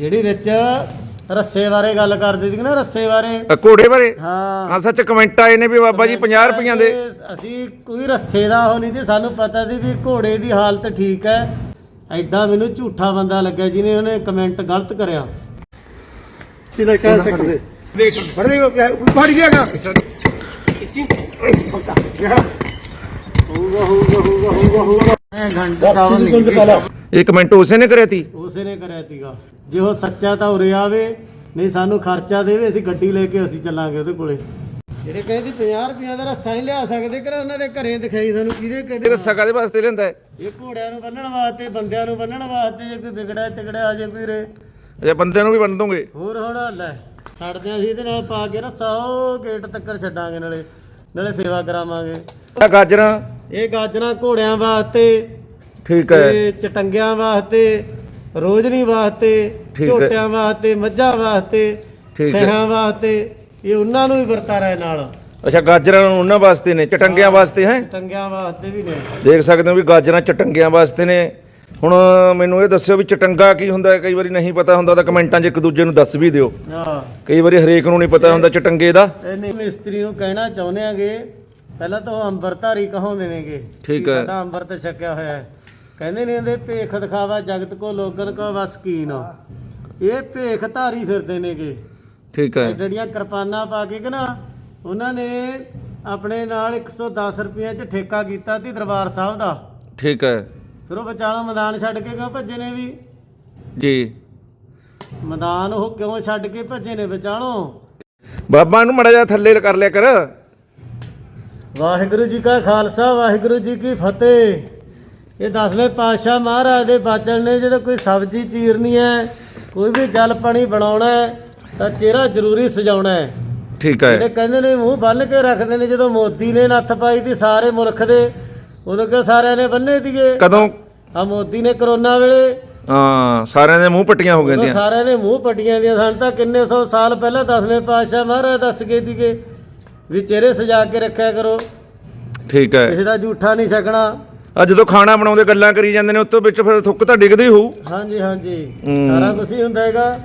ਜਿਹੜੀ ਵਿੱਚ ਰੱਸੇ ਬਾਰੇ ਗੱਲ ਕਰਦੇ ਸੀ ਨਾ ਰੱਸੇ ਬਾਰੇ? ਅ, ਘੋੜੇ ਬਾਰੇ? ਹਾਂ। ਹਾਂ ਸੱਚ ਕਮੈਂਟ ਆਏ ਨੇ ਵੀ ਬਾਬਾ ਜੀ 50 ਰੁਪਈਆਂ ਦੇ। ਅਸੀਂ ਕੋਈ ਰੱਸੇ ਦਾ ਉਹ ਨਹੀਂ ਤੇ ਸਾਨੂੰ ਪਤਾ ਸੀ ਵੀ ਘੋੜੇ ਦੀ ਹਾਲਤ ਠੀਕ ਹੈ। ਐਡਾ ਮੈਨੂੰ ਝੂਠਾ ਬੰਦਾ ਲੱਗਿਆ ਜਿਹਨੇ ਉਹਨੇ ਕਮੈਂਟ ਗਲਤ ਕਰਿਆ। ਘੰਟਾ ਇਹ ਕਮੈਂਟ ਉਸੇ ਨੇ ਕਰਿਆ ਤੀ? ਉਸੇ ਨੇ ਕਰਿਆ ਸੀਗਾ। ਜੇ ਉਹ ਸੱਚਾ ਤਾਂ ਉਰੇ ਆਵੇ ਨਹੀਂ ਸਾਨੂੰ ਖਰਚਾ ਦੇਵੇ ਅਸੀਂ ਗੱਡੀ ਲੈ ਕੇ ਅਸੀਂ ਚੱਲਾਂਗੇ ਉਹਦੇ ਕੋਲੇ। ਜਿਹੜੇ ਕਹਿੰਦੇ 50 ਰੁਪਈਆ ਦਾ ਰੱਸਾ ਹੀ ਲਿਆ ਸਕਦੇ ਕਿ ਉਹਨਾਂ ਦੇ ਘਰੇ ਦਿਖਾਈ ਸਾਨੂੰ ਕਿਹਦੇ ਕਹਿੰਦੇ ਰੱਸਾ ਕਾਦੇ ਵਾਸਤੇ ਲੈਂਦਾ ਹੈ। ਇਹ ਘੋੜਿਆਂ ਨੂੰ ਬੰਨਣ ਵਾਸਤੇ ਬੰਦਿਆਂ ਨੂੰ ਬੰਨਣ ਵਾਸਤੇ ਜੇ ਕੋਈ ਵਿਗੜਿਆ ਤਿਗੜਿਆ ਆ ਜੇ ਕੋਈ ਰੇ ਅੱਛਾ ਬੰਦਿਆਂ ਨੂੰ ਵੀ ਵੰਡ ਦੋਗੇ? ਹੋਰ ਹੁਣ ਲੈ ਛੱਡਦੇ ਅਸੀਂ ਇਹਦੇ ਨਾਲ ਪਾ ਕੇ ਰੱਸਾ ਉਹ ਗੇਟ ਤੱਕਰ ਛੱਡਾਂਗੇ ਨਾਲੇ ਨਾਲੇ ਸੇਵਾ ਕਰਾਵਾਂਗੇ। ਆ ਗਾਜਰਾਂ। ਇਹ ਗਾਜਰਾਂ ਘੋੜਿਆਂ ਵਾਸਤੇ ਠੀਕ ਹੈ। ਤੇ ਚਟੰਗਿਆਂ ਵਾਸਤੇ ਰੋਜ਼ਨੀ ਵਾਸਤੇ ਠੀਕ ਹੈ। ਝੋਟਿਆਂ ਵਾਸਤੇ ਮੱਝਾਂ ਵਾਸਤੇ ਠੀਕ ਹੈ। ਸਹਾਂ ਵਾਸਤੇ ਇਹ ਉਹਨਾਂ ਨੂੰ ਵੀ ਵਰਤਾ ਰਹੇ ਨਾਲ। ਅੱਛਾ ਗਾਜਰਾਂ ਨੂੰ ਉਹਨਾਂ ਵਾਸਤੇ ਨੇ ਚਟੰਗਿਆਂ ਵਾਸਤੇ ਹੈ? ਚਟੰਗਿਆਂ ਵਾਸਤੇ ਵੀ ਨੇ। ਦੇਖ ਸਕਦੇ ਹੋ ਵੀ ਗਾਜਰਾਂ ਚਟੰਗਿਆਂ ਵਾਸਤੇ ਨੇ। ਹੁਣ ਮੈਨੂੰ ਇਹ ਦੱਸਿਓ ਵੀ ਚਟੰਗਾ ਕੀ ਹੁੰਦਾ ਹੈ? ਕਈ ਵਾਰੀ ਨਹੀਂ ਪਤਾ ਹੁੰਦਾ ਤਾਂ ਕਮੈਂਟਾਂ 'ਚ ਇੱਕ ਦੂਜੇ ਨੂੰ ਦੱਸ ਵੀ ਦਿਓ। ਹਾਂ। ਕਈ ਵਾਰੀ ਹਰੇਕ ਨੂੰ ਨਹੀਂ ਪਤਾ ਹੁੰਦਾ ਚਟੰਗੇ ਦਾ। ਇਹਨੇ ਮਿਸਤਰੀ ਨੂੰ ਕਹਿਣਾ ਚਾਹੁੰਦੇ ਆਗੇ ਪਹਿਲਾਂ ਤਾਂ ਉਹ ਅੰਬਰਧਾਰੀ ਕਹਾਉਂਦੇ ਨੇਗੇ ਠੀਕ ਹੈ। ਸਾਡਾ ਅੰਬਰ ਛਕਿਆ ਹੋਇਆ ਹੈ। ਕਹਿੰਦੇ ਨੇ ਇਹਦੇ ਭੇਖ ਦਿਖਾਵਾ ਜਗਤ ਕੋ ਲੋਗਨ ਕੋ ਵਸਕੀਨ ਇਹ ਭੇਖ ਧਾਰੀ ਫਿਰਦੇ ਨੇਗੇ। ਠੀਕ ਹੈ। ਜਿਹੜੀਆਂ ਕਿਰਪਾਨਾਂ ਪਾ ਕੇ ਕਿ ਨਾ ਉਹਨਾਂ ਨੇ ਆਪਣੇ ਨਾਲ 110 ਰੁਪਏ ਚ ਠੇਕਾ ਕੀਤਾ ਸੀ ਦਰਬਾਰ ਸਾਹਿਬ ਦਾ। ਠੀਕ ਹੈ। ਫਿਰ ਉਹ ਵਿਚਾਲਾ ਮੈਦਾਨ ਛੱਡ ਕੇ ਕਿਉਂ ਭੱਜੇ ਨੇ ਵੀ? ਜੀ। ਮੈਦਾਨ ਉਹ ਕਿਉਂ ਛੱਡ ਕੇ ਭੱਜੇ ਨੇ ਵਿਚਾਲੋਂ? ਬਾਬਾ ਨੂੰ ਮੜਾ ਜਾ ਥੱਲੇ ਕਰ ਲਿਆ ਕਰ। ਵਾਹਿਗੁਰੂ ਜੀ ਕਾ ਖਾਲਸਾ ਵਾਹਿਗੁਰੂ ਜੀ ਕੀ ਫਤਿਹ। ਇਹ ਦਸਵੇਂ ਪਾਤਸ਼ਾਹ ਮਹਾਰਾਜ ਦੇ ਬਾਚਣ ਨੇ ਜਦੋਂ ਕੋਈ ਸਬਜ਼ੀ ਚੀਰਨੀ ਹੈ ਕੋਈ ਵੀ ਜਲ ਪਾਣੀ ਬਣਾਉਣਾ ਹੈ ਤਾਂ ਚਿਹਰਾ ਜ਼ਰੂਰੀ ਸਜਾਉਣਾ ਹੈ। ਠੀਕ ਹੈ। ਜਿਹੜੇ ਕਹਿੰਦੇ ਨੇ ਮੂੰਹ ਬੰਨ ਕੇ ਰੱਖਦੇ ਨੇ ਜਦੋਂ ਮੋਦੀ ਨੇ ਨੱਥ ਪਾਈ ਤੀ ਸਾਰੇ ਮੁਲਕ ਦੇ ਉਦੋਂ ਕਿ ਸਾਰਿਆਂ ਨੇ ਬੰਨੇ ਦੀਏ? ਕਦੋਂ? ਆ ਮੋਦੀ ਨੇ ਕਰੋਨਾ ਵੇਲੇ। ਹਾਂ ਸਾਰਿਆਂ ਦੇ ਮੂੰਹ ਪੱਟੀਆਂ ਹੋ ਗਈਆਂ ਸਾਰਿਆਂ ਦੇ ਮੂੰਹ ਪੱਟੀਆਂ ਦੀਆਂ ਸਨ ਤਾਂ ਕਿੰਨੇ ਸੌ ਸਾਲ ਪਹਿਲਾਂ ਦਸਵੇਂ ਪਾਤਸ਼ਾਹ ਮਹਾਰਾਜ ਦੱਸ ਗਏ ਸੀਗੇ ਵੀ ਚਿਹਰੇ ਸਜਾ ਕੇ ਰੱਖਿਆ ਕਰੋ। ਠੀਕ ਹੈ। ਕਿਸੇ ਦਾ ਝੂਠਾ ਨਹੀਂ ਛਕਣਾ। ਆ ਜਦੋਂ ਖਾਣਾ ਬਣਾਉਂਦੇ ਗੱਲਾਂ ਕਰੀ ਜਾਂਦੇ ਨੇ ਉੱਤੋਂ ਵਿੱਚ ਫਿਰ ਥੁੱਕ ਤਾਂ ਡਿੱਗਦੀ ਹੋਊ। ਹਾਂਜੀ ਹਾਂਜੀ। ਹੂੰ। ਸਾਰਾ ਕੁਝ ਹੀ ਹੁੰਦਾ ਹੈਗਾ।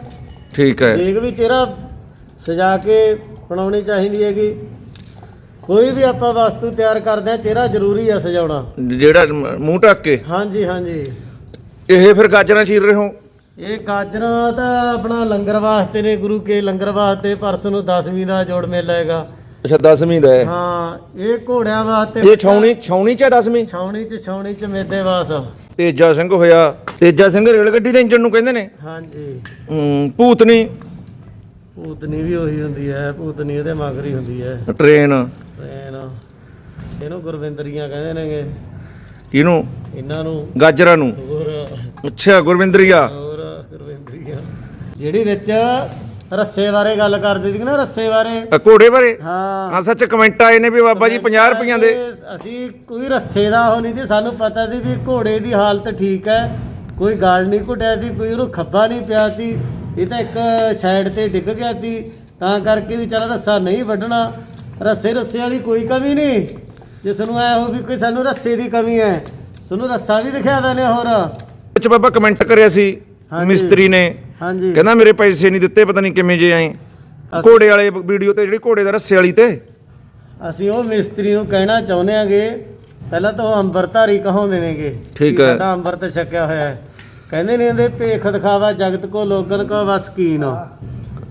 ਠੀਕ ਹੈ। ਦੇਖ ਵੀ ਚਿਹਰਾ ਸਜਾ ਕੇ ਬਣਾਉਣੀ ਚਾਹੀਦੀ ਹੈਗੀ। ਕੋਈ ਵੀ ਆਪਾਂ ਵਸਤੂ ਤਿਆਰ ਕਰਦੇ ਆ ਚਿਹਰਾ ਜ਼ਰੂਰੀ ਆ ਸਜਾਉਣਾ। ਜਿਹੜਾ ਮ- ਮੂੰਹ ਢੱਕ ਕੇ। ਹਾਂਜੀ ਹਾਂਜੀ। ਇਹ ਫਿਰ ਗਾਜਰਾਂ ਚੀਰ ਰਹੇ ਹੋ? ਇਹ ਗਾਜਰਾਂ ਤਾਂ ਆਪਣਾ ਲੰਗਰ ਵਾਸਤੇ ਨੇ ਗੁਰੂ ਕੇ ਲੰਗਰ ਵਾਸਤੇ ਪਰਸ ਨੂੰ 10ਵੀਂ ਦਾ ਜੋੜ ਮੇਲਾ ਹੈਗਾ। ਅੱਛਾ 10ਵੀਂ ਦਾ ਹੈ। ਹਾਂ ਇਹ ਘੋੜਿਆਂ ਵਾਸਤੇ ਇਹ ਛਾਉਣੀ ਛਾਉਣੀ ਚ ਹੈ 10ਵੀਂ ਛਾਉਣੀ ਚ ਛਾਉਣੀ ਚ ਮੇਦੇ ਵਾਸ। ਤੇਜਾ ਸਿੰਘ ਹੋਇਆ। ਤੇਜਾ ਸਿੰਘ ਰੇਲ ਗੱਡੀ ਦੇ ਇੰਜਨ ਨੂੰ ਕਹਿੰਦੇ ਨੇ। ਹਾਂਜੀ। ਹੂੰ ਭੂਤਨੀ। ਭੂਤਨੀ ਵੀ ਉਹੀ ਹੁੰਦੀ ਹੈ ਭੂਤਨੀ ਉਹਦੇ ਮਗਰ ਹੀ ਹੁੰਦੀ ਹੈ। ਟ੍ਰੇਨ। ਟ੍ਰੇਨ। ਇਹਨੂੰ ਗੁਰਵਿੰਦਰੀਆਂ ਕਹਿੰਦੇ ਨੇਗੇ। ਕਿਹਨੂੰ? ਇਹਨਾਂ ਨੂੰ। ਗਾਜਰਾਂ ਨੂੰ। ਹੋਰ। ਅੱਛਾ ਗੁਰਵਿੰਦਰੀਆ। ਹੋਰ ਗੁਰਵਿੰਦਰੀਆਂ। ਜਿਹੜੀ ਵਿੱਚ ਰੱਸੇ ਬਾਰੇ ਗੱਲ ਕਰਦੇ ਸੀ ਨਾ ਰੱਸੇ ਬਾਰੇ। ਅ, ਘੋੜੇ ਬਾਰੇ? ਹਾਂ। ਹਾਂ ਸੱਚ ਕਮੈਂਟ ਆਏ ਨੇ ਵੀ ਬਾਬਾ ਜੀ 50 ਰੁਪਈਆਂ ਦੇ। ਅਸੀਂ ਕੋਈ ਰੱਸੇ ਦਾ ਉਹ ਨਹੀਂ ਸੀ ਸਾਨੂੰ ਪਤਾ ਸੀ ਵੀ ਘੋੜੇ ਦੀ ਹਾਲਤ ਠੀਕ ਹੈ। ਕੋਈ ਗਾਲ ਨਹੀਂ ਘੁੱਟਿਆ ਸੀ ਕੋਈ ਉਹਨੂੰ ਖੱਬਾ ਨਹੀਂ ਪਿਆ ਸੀ ਇਹ ਤਾਂ ਇੱਕ ਸਾਈਡ ਤੇ ਡਿੱਗ ਗਿਆ ਸੀ ਤਾਂ ਕਰਕੇ ਵੀ ਚੱਲ ਰੱਸਾ ਨਹੀਂ ਵੱਢਣਾ। ਰੱਸੇ ਰੱਸੇ ਵਾਲੀ ਕੋਈ ਕਮੀ ਨਹੀਂ। ਜੇ ਸਾਨੂੰ ਐ ਹੋ ਵੀ ਕੋਈ ਸਾਨੂੰ ਰੱਸੇ ਦੀ ਕਮੀ ਹੈ ਸਾਨੂੰ ਰੱਸਾ ਵੀ ਦਿਖਾ ਦਨੇ ਹੋਰ। ਵਿੱਚ ਬਾਬਾ ਕਮੈਂਟ ਕਰਿਆ ਸੀ ਹਾਂਜੀ। ਮਿਸਤਰੀ ਨੇ। ਹਾਂਜੀ। ਕਹਿੰਦਾ ਮੇਰੇ ਪੈਸੇ ਨਹੀਂ ਦਿੱਤੇ ਪਤਾ ਨਹੀਂ ਕਿਵੇਂ ਜੇ ਆਏ। ਘੋੜੇ ਵਾਲੇ ਵੀਡੀਓ ਤੇ ਜਿਹੜੀ ਘੋੜੇ ਦਾ ਰੱਸੇ ਵਾਲੀ ਤੇ। ਅਸੀਂ ਉਹ ਮਿਸਤਰੀ ਨੂੰ ਕਹਿਣਾ ਚਾਹੁੰਦੇ ਆਂਗੇ ਪਹਿਲਾਂ ਤਾਂ ਉਹ ਅੰਬਰਧਾਰੀ ਕਹਾਉਂਦੇ ਨੇਗੇ ਠੀਕ ਹੈ। ਸਾਡਾ ਅੰਮ੍ਰਿਤ ਛਕਿਆ ਹੋਇਆ ਹੈ। ਕਹਿੰਦੇ ਨੇ ਇਹਦੇ ਭੇਖ ਦਿਖਾਵਾ ਜਗਤ ਕੋ ਲੋਗਨ ਕੋ ਵਸਕੀਨ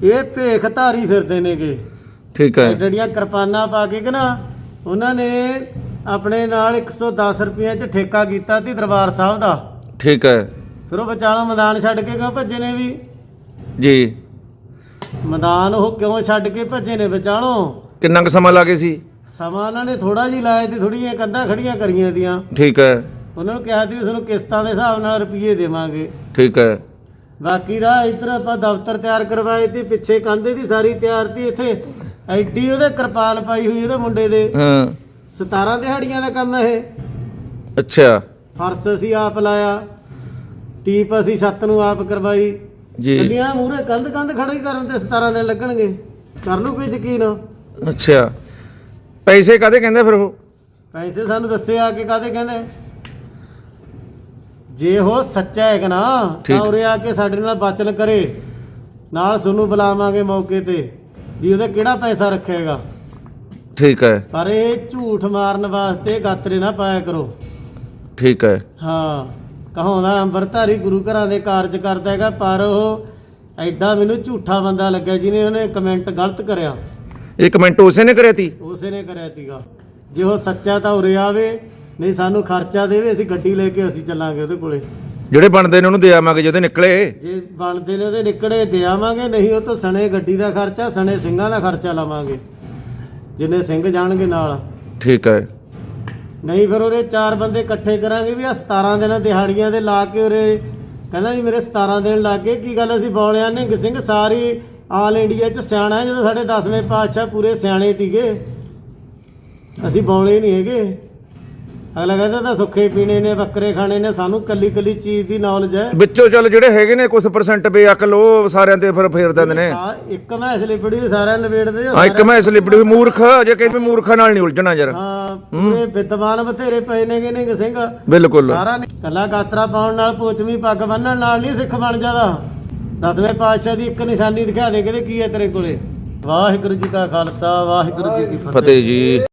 ਇਹ ਭੇਖ ਧਾਰੀ ਫਿਰਦੇ ਨੇਗੇ। ਠੀਕ ਹੈ। ਜਿਹੜੀਆਂ ਕਿਰਪਾਨਾਂ ਪਾ ਕੇ ਕਿ ਨਾ ਉਹਨਾਂ ਨੇ ਆਪਣੇ ਨਾਲ 110 ਰੁਪਏ ਚ ਠੇਕਾ ਕੀਤਾ ਸੀ ਦਰਬਾਰ ਸਾਹਿਬ ਦਾ। ਠੀਕ ਹੈ। ਫਿਰ ਉਹ ਵਿਚਾਲਾ ਮੈਦਾਨ ਛੱਡ ਕੇ ਕਿਉਂ ਭੱਜੇ ਨੇ ਵੀ? ਜੀ। ਮੈਦਾਨ ਉਹ ਕਿਉਂ ਛੱਡ ਕੇ ਭੱਜੇ ਨੇ ਵਿਚਾਲੋਂ? ਕਿੰਨਾ ਕੁ ਸਮਾਂ ਲੱਗੇ ਸੀ? ਸਮਾਂ ਉਹਨਾਂ ਨੇ ਥੋੜਾ ਜਿਹਾ ਲਾਇਆ ਤੇ ਥੋੜੀਆਂ ਕੰਧਾਂ ਖੜੀਆਂ ਕਰੀਆਂ ਦੀਆਂ ਠੀਕ ਹੈ। ਉਹਨਾਂ ਨੂੰ ਕਿਹਾ ਸੀ ਉਸ ਨੂੰ ਕਿਸ਼ਤਾਂ ਦੇ ਹਿਸਾਬ ਨਾਲ ਰੁਪਏ ਦੇਵਾਂਗੇ। ਠੀਕ ਹੈ। ਬਾਕੀ ਦਾ ਇੱਧਰ ਆਪਾਂ ਦਫ਼ਤਰ ਤਿਆਰ ਕਰਵਾਏ ਤੇ ਪਿੱਛੇ ਕੰਧੇ ਦੀ ਸਾਰੀ ਤਿਆਰ ਤੀ ਇੱਥੇ। ਐਡੀ ਉਹਦੇ ਕਿਰਪਾਨ ਪਾਈ ਹੋਈ ਉਹਦੇ ਮੁੰਡੇ ਦੇ। ਹਾਂ। 17 ਦਿਹਾੜੀਆਂ ਦਾ ਕੰਮ ਇਹ। ਅੱਛਾ। ਫਰਸ਼ ਅਸੀਂ ਆਪ ਲਾਇਆ। ਟੀਪ ਅਸੀਂ ਛੱਤ ਨੂੰ ਆਪ ਕਰਵਾਈ। ਜੀ। ਕੱਲੀਆਂ ਮੂਰੇ ਕੰਧ ਕੰਧ ਖੜੇ ਕਰਨ ਤੇ 17 ਦਿਨ ਲੱਗਣਗੇ। ਕਰ ਲੂ ਕੋਈ ਯਕੀਨ। ਅੱਛਾ। ਪੈਸੇ ਕਾਦੇ ਕਹਿੰਦੇ ਫਿਰ ਉਹ? ਪੈਸੇ ਸਾਨੂੰ ਦੱਸੇ ਆ ਕੇ ਕਾਦੇ ਕਹਿੰਦੇ? ਜੇ ਉਹ ਸੱਚਾ ਹੈ ਕਿ ਨਾ ਠੀਕ। ਤਾਂ ਉਰੇ ਆ ਕੇ ਸਾਡੇ ਨਾਲ ਬਚਨ ਕਰੇ। ਨਾਲ ਤੁਹਾਨੂੰ ਬੁਲਾਵਾਂਗੇ ਮੌਕੇ ਤੇ ਵੀ ਉਹਦਾ ਕਿਹੜਾ ਪੈਸਾ ਰੱਖੇਗਾ। ਠੀਕ ਹੈ। ਪਰ ਇਹ ਝੂਠ ਮਾਰਨ ਵਾਸਤੇ ਗਾਤਰੇ ਨਾ ਪਾਇਆ ਕਰੋ। ਠੀਕ ਹੈ। ਹਾਂ। ਕਹਾਉਂਦਾ ਅੰਬਰਧਾਰੀ ਗੁਰੂ ਘਰਾਂ ਦੇ ਕਾਰਜ ਕਰਦਾ ਹੈਗਾ ਪਰ ਉਹ ਐਡਾ ਮੈਨੂੰ ਝੂਠਾ ਬੰਦਾ ਲੱਗਿਆ ਜਿਹਨੇ ਉਹਨੇ ਕਮੈਂਟ ਗਲਤ ਕਰਿਆ। ਇਹ ਕਮੈਂਟ ਉਸੇ ਨੇ ਕਰਿਆ ਤੀ? ਉਸੇ ਨੇ ਕਰਿਆ ਸੀਗਾ। ਜੇ ਉਹ ਸੱਚਾ ਤਾਂ ਉਰੇ ਆਵੇ ਨਹੀਂ ਸਾਨੂੰ ਖਰਚਾ ਦੇਵੇ ਅਸੀਂ ਗੱਡੀ ਲੈ ਕੇ ਅਸੀਂ ਚੱਲਾਂਗੇ ਉਹਦੇ ਕੋਲੇ। ਜਿਹੜੇ ਬਣਦੇ ਨੇ ਉਹਨੂੰ ਦੇ ਆਵਾਂਗੇ ਜਦੋਂ ਨਿਕਲੇ। ਜੇ ਬਣਦੇ ਨੇ ਉਹਦੇ ਨਿਕੜੇ ਦੇ ਆਵਾਂਗੇ ਨਹੀਂ ਉਹ ਤਾਂ ਸਣੇ ਗੱਡੀ ਦਾ ਖਰਚਾ ਸਣੇ ਸਿੰਘਾਂ ਦਾ ਖਰਚਾ ਲਵਾਂਗੇ। ਜਿੰਨੇ ਸਿੰਘ ਜਾਣਗੇ ਨਾਲ। ਠੀਕ ਹੈ। ਨਹੀਂ ਫਿਰ ਉਹਦੇ ਚਾਰ ਬੰਦੇ ਇਕੱਠੇ ਕਰਾਂਗੇ ਵੀ ਆ 17 ਦਿਨ ਦਿਹਾੜੀਆਂ ਦੇ ਲਾ ਕੇ ਉਰੇ। ਕਹਿੰਦਾ ਜੀ ਮੇਰੇ 17 ਦਿਨ ਲਾ ਕੇ, ਕੀ ਗੱਲ ਅਸੀਂ ਬੌਲਿਆਂ ਨਿੰਗ ਸਿੰਘ ਸਾਰੀ ਆਲ ਇੰਡੀਆ ਚ ਸਿਆਣਾ ਹੈ, ਜਦੋਂ ਸਾਡੇ 10ਵੇਂ ਪਾਤਸ਼ਾਹ ਪੂਰੇ ਸਿਆਣੇ ਤੀਗੇ ਅਸੀਂ ਬੌਲੇ ਨਹੀਂ ਹੈਗੇ। ਅਗਲਾ ਕਹਿੰਦਾ ਤਾਂ ਸੁੱਖੇ ਪੀਣੇ ਨੇ ਬੱਕਰੇ ਖਾਣੇ ਨੇ ਸਾਨੂੰ ਕੱਲੀ ਕੱਲੀ ਚੀਜ਼ ਦੀ ਨੌਲੇਜ ਹੈ। ਵਿੱਚੋਂ ਚੱਲ ਜਿਹੜੇ ਹੈਗੇ ਨੇ ਕੁਝ ਪਰਸੈਂਟ ਬੇਅਕਲ ਉਹ ਸਾਰਿਆਂ ਤੇ ਫਿਰ ਫੇਰ ਦਿੰਦੇ ਨੇ। ਇੱਕ ਮੈਂ ਇਸ ਲਈ ਬੜੀ ਸਾਰਿਆਂ ਨਿਬੇੜਦੇ ਆ ਇੱਕ ਮੈਂ ਇਸ ਲਿਬੜੀ ਮੂਰਖ ਜੇ ਕਹਿੰਦੇ ਮੂਰਖਾਂ ਨਾਲ ਨਹੀਂ ਉਲਝਣਾ ਯਾਰ। ਹਾਂ ਪੂਰੇ ਵਿਦਵਾਨ ਬਥੇਰੇ ਪਏ ਨੇਗੇ ਨਿੰਗ ਸਿੰਘ। ਬਿਲਕੁਲ। ਸਾਰਾ ਨੀ- ਕੱਲਾ ਗਾਤਰਾ ਪਾਉਣ ਨਾਲ ਪੋਚਵੀਂ ਪੱਗ ਬੰਨਣ ਨਾਲ ਨਹੀਂ ਸਿੱਖ ਬਣ ਜਾਦਾ। ਦਸਵੇਂ ਪਾਤਸ਼ਾਹ ਦੀ ਇੱਕ ਨਿਸ਼ਾਨੀ ਦਿਖਾ ਦੇ ਕਹਿੰਦੇ ਕੀ ਹੈ ਤੇਰੇ ਕੋਲੇ? ਵਾਹਿਗੁਰੂ ਜੀ ਕਾ ਖਾਲਸਾ ਵਾਹਿਗੁਰੂ ਜੀ ਕੀ ਫਤਿਹ ਫਤਿਹ ਜੀ।